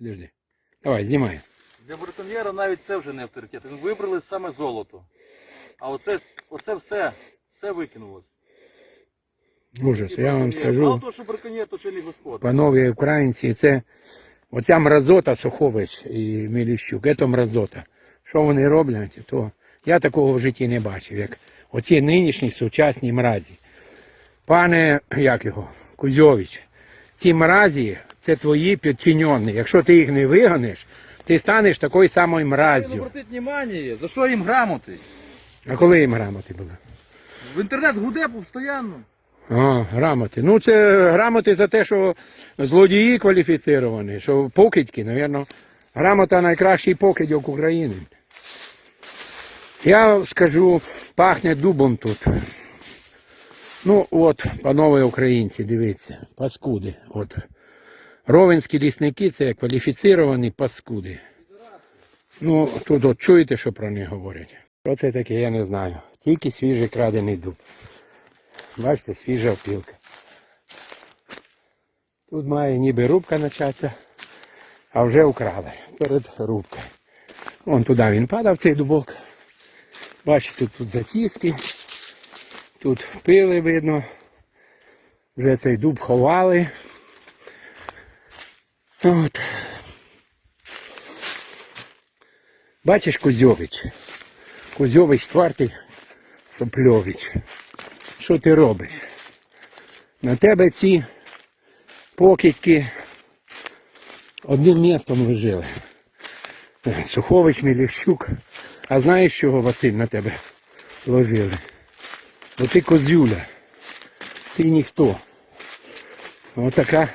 Підожди. Давай, знімай. Для браконьєра навіть це вже не авторитет. Він вибрали саме золото. А оце, оце все, все викинулось. Ужас, І я вам скажу. Мало того, що браконьєр, то ще не господар. Панове українці, це оця мразота Сухович і Міліщук, це мразота. Що вони роблять, то я такого в житті не бачив, як оці нинішні сучасні мразі. Пане, як його, Кузьович, ці мразі це твої підчинені. Якщо ти їх не вигониш, ти станеш такою самою мразю. обратити внимание, за що їм грамоти? А коли їм грамоти були? В інтернет гуде постійно. А, грамоти. Ну, це грамоти за те, що злодії кваліфіціровані, що покидьки, напевно, грамота найкращий покидьок України. Я скажу, пахне дубом тут. Ну, от, панове українці, дивіться, паскуди. От. Ровенські лісники це кваліфіціровані паскуди. Ну, тут от чуєте, що про них говорять? Що це таке, я не знаю. Тільки свіжий крадений дуб. Бачите, свіжа опілка. Тут має ніби рубка початися, а вже вкрали перед рубкою. Вон туди він падав, цей дубок. Бачите, тут затіски, тут пили видно. Вже цей дуб ховали. От. Бачиш Кузьович? Кузьович твартий Сопльович. Що ти робиш? На тебе ці покидьки одним містом лежали. Сухович, Міліщук. А знаєш, чого Василь на тебе ложили? Бо ти козюля. Ти ніхто. Отака,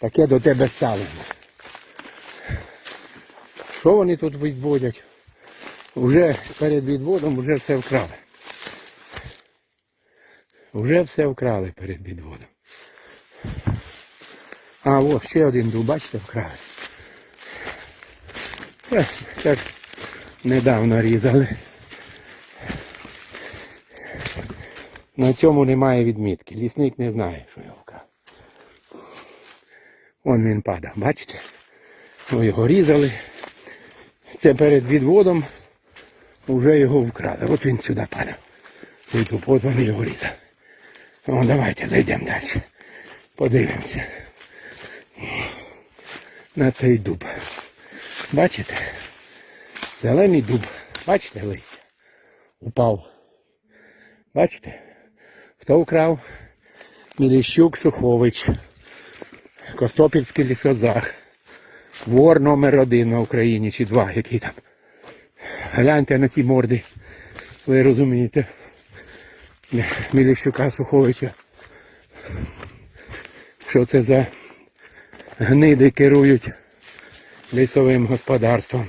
таке до тебе ставлено. Що вони тут відводять? Уже перед відводом вже все вкрали. Вже все вкрали перед відводом. А, о, ще один дуб, бачите, вкрали. Е, Так недавно різали. На цьому немає відмітки. Лісник не знає, що його. Вон він падав, бачите? Ми його різали. Це перед відводом вже його вкрали. От він сюди падав. Дуб, от вони його різали. О, давайте зайдемо далі. Подивимося на цей дуб. Бачите? Зелений дуб. Бачите листя? Упав. Бачите? Хто вкрав? Міліщук Сухович. Костопільський лісозах. Вор номер один на Україні чи два, який там. Гляньте на ті морди. Ви розумієте. Міліщука Суховича. Що це за гниди керують лісовим господарством.